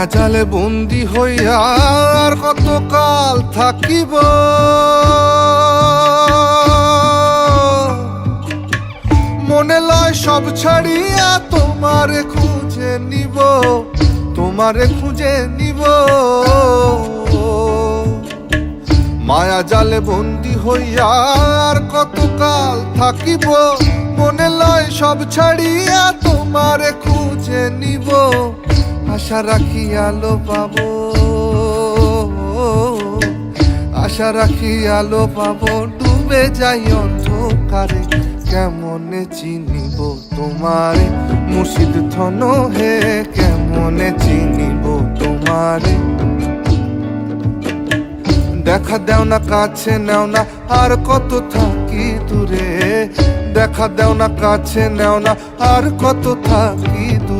মায়া জালে বন্দি হইয়া আর কত কাল থাকিব? মনে লয় সব ছাড়িয়া তোমারে খুঁজে নিব, তোমারে খুঁজে নিব। মায়া জালে বন্দি হইয়া আর কত কাল থাকিব? মনে লয় সব ছাড়িয়া তোমারে আশা রাখি আলো পাবো। আশা রাখি আলো পাবো। ডুবে যাই অন্ধকারে, কেমনে চিনিব তোমারে? মুর্শিদ ধন হে, কেমনে চিনিব তোমারে? দেখা দেও না, কাছে নেও না, আর কত থাকি দূরে? দেখা দেও না, কাছে নেও না, আর কত থাকি দূরে?